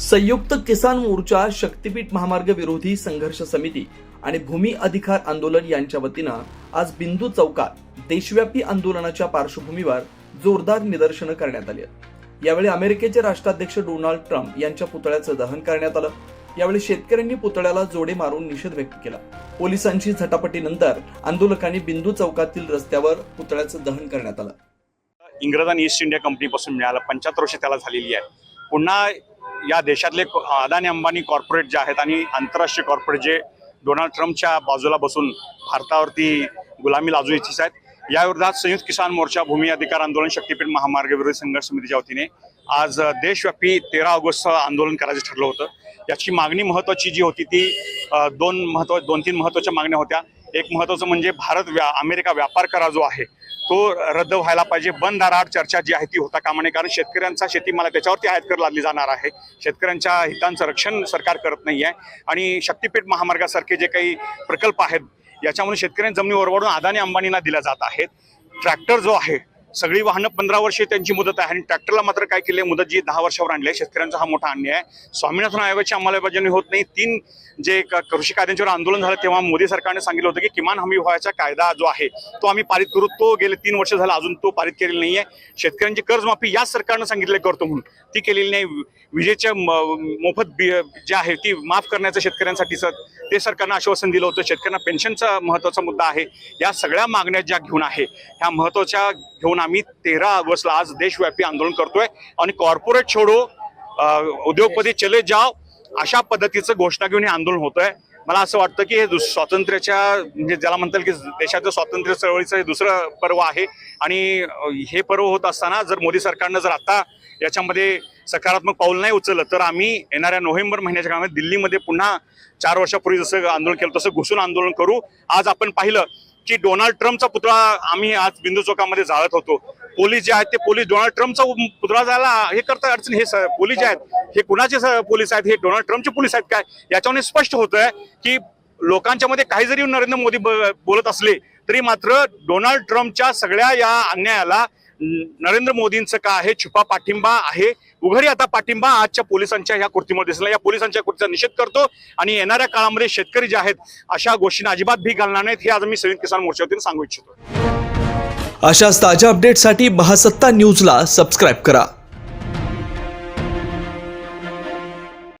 संयुक्त किसान मोर्चा शक्तीपीठ महामार्ग विरोधी संघर्ष समिती आणि भूमी अधिकार आंदोलन यांच्या वतीनं आज बिंदू चौकात देशव्यापी आंदोलनाच्या पार्श्वभूमीवर जोरदार निदर्शनं करण्यात आली आहेत. यावेळी अमेरिकेचे राष्ट्राध्यक्ष डोनाल्ड ट्रम्प यांच्या पुतळ्याचं दहन करण्यात आलं. यावेळी शेतकऱ्यांनी पुतळ्याला जोडे मारून निषेध व्यक्त केला. पोलिसांची झटापटीनंतर आंदोलकांनी बिंदू चौकातील रस्त्यावर पुतळ्याचं दहन करण्यात आलं. इंग्रजांनी ईस्ट इंडिया कंपनीपासून मिळालं पंच्याहत्तर वर्ष त्याला झालेली आहे. पुन्हा या देशातले अदानी अंबानी कॉर्पोरेट जे आहेत आणि आंतरराष्ट्रीय कॉर्पोरेट जे डोनाल्ड ट्रम्पच्या बाजूला बसून भारतावरती गुलामी लाजू इच्छित आहेत. या विरोधात संयुक्त किसान मोर्चा भूमी अधिकार आंदोलन शक्तीपीठ महामार्ग विरोधी संघर्ष समितीच्या वतीने आज देशव्यापी तेरा ऑगस्टचं आंदोलन करायचं ठरलं होतं. याची मागणी महत्त्वाची जी होती ती दोन महत्त्व दोन तीन महत्त्वाच्या मागण्या होत्या. एक महत्त्वाचं म्हणजे भारत व्या अमेरिका व्यापार करा जो आहे तो रद्द व्हायला पाहिजे. बंद दाराआड चर्चा जी आहे ती होता कामा नये. कारण शेतकऱ्यांचा शेतीमाला त्याच्यावरती आयात कर लादली जाणार आहे. शेतकऱ्यांच्या हितांचं रक्षण सरकार करत नाही आहे. आणि शक्तीपीठ महामार्गासारखे जे काही प्रकल्प आहेत याच्यामुळे शेतकऱ्यांनी जमिनी ओरवडून अदानी अंबानींना दिल्या जात आहेत. ट्रॅक्टर जो आहे सगळी वाहनं पंधरा वर्षे त्यांची मुदत आहे आणि ट्रॅक्टरला मात्र काय केले मुदत जी दहा वर्षावर आणली आहे शेतकऱ्यांचा हा मोठा अन्याय आहे. स्वामीनाथन आयोगाची अंमलबजावणी होत नाही. तीन जे कृषी कायद्यांच्यावर आंदोलन झालं तेव्हा मोदी सरकारने सांगितलं होतं की किमान हमी व्हायचा कायदा जो आहे तो आम्ही पारित करू. तो गेले तीन वर्ष झाला अजून तो पारित केलेला नाहीये. शेतकऱ्यांची कर्जमाफी याच सरकारनं सांगितलं करतो म्हणून. ती केलेली नाही. विजेच्या मोफत बी जे आहे ती माफ करण्याचं शेतकऱ्यांसाठीचं ते सरकारनं आश्वासन दिलं होतं. शेतकऱ्यांना पेन्शनचा महत्त्वाचा मुद्दा आहे. या सगळ्या मागण्या ज्या घेऊन आहे ह्या महत्त्वाच्या घेऊन आम्ही तेरा ऑगस्टला आज देशव्यापी आंदोलन करतोय आणि कॉर्पोरेट छोडो उद्योगपती चले जाव अशा पद्धतीचं घोषणा घेऊन हे आंदोलन होत आहे मला असं वाटतं की हे स्वातंत्र्याच्या म्हणजे ज्याला म्हणतात की देशाचं स्वातंत्र्य चळवळीचं हे दुसरं पर्व आहे. आणि हे पर्व होत असताना जर मोदी सरकारनं जर आता याच्यामध्ये सकारात्मक पाऊल नाही उचललं तर आम्ही येणाऱ्या नोव्हेंबर महिन्याच्या काळामध्ये दिल्लीमध्ये पुन्हा चार वर्षापूर्वी जसं आंदोलन केलं तसं घुसून आंदोलन करू. आज आपण पाहिलं की डोनाल्ड ट्रम्पचा पुतळा आम्ही आज बिंदू चौकामध्ये जाळत होतो. पोलीस जे आहेत ते पोलीस डोनाल्ड ट्रम्पचा पुतळा जायला हे करता अडचण हे स- पोलीस जे आहेत हे कुणाचे स- पोलीस आहेत? हे डोनाल्ड ट्रम्पचे पोलीस आहेत काय? याच्यावर स्पष्ट होतंय की लोकांच्या मध्ये काही जरी नरेंद्र मोदी ब- बोलत असले तरी मात्र डोनाल्ड ट्रम्पच्या सगळ्या या अन्यायाला नरेंद्र मोदींचं का आहे? छुपा पाठिंबा आहे. उघडी आता पाठिंबा आजच्या पोलिसांच्या ह्या कृतीमुळे दिसला. या पोलिसांच्या कृतीचा निषेध करतो आणि येणाऱ्या काळामध्ये शेतकरी जे आहेत अशा गोष्टींना अजिबात भी घालणार नाहीत. हे आज मी संयुक्त किसान मोर्चावतीने सांगू इच्छितो. अशाच ताज्या अपडेटसाठी महासत्ता न्यूजला सबस्क्राईब करा.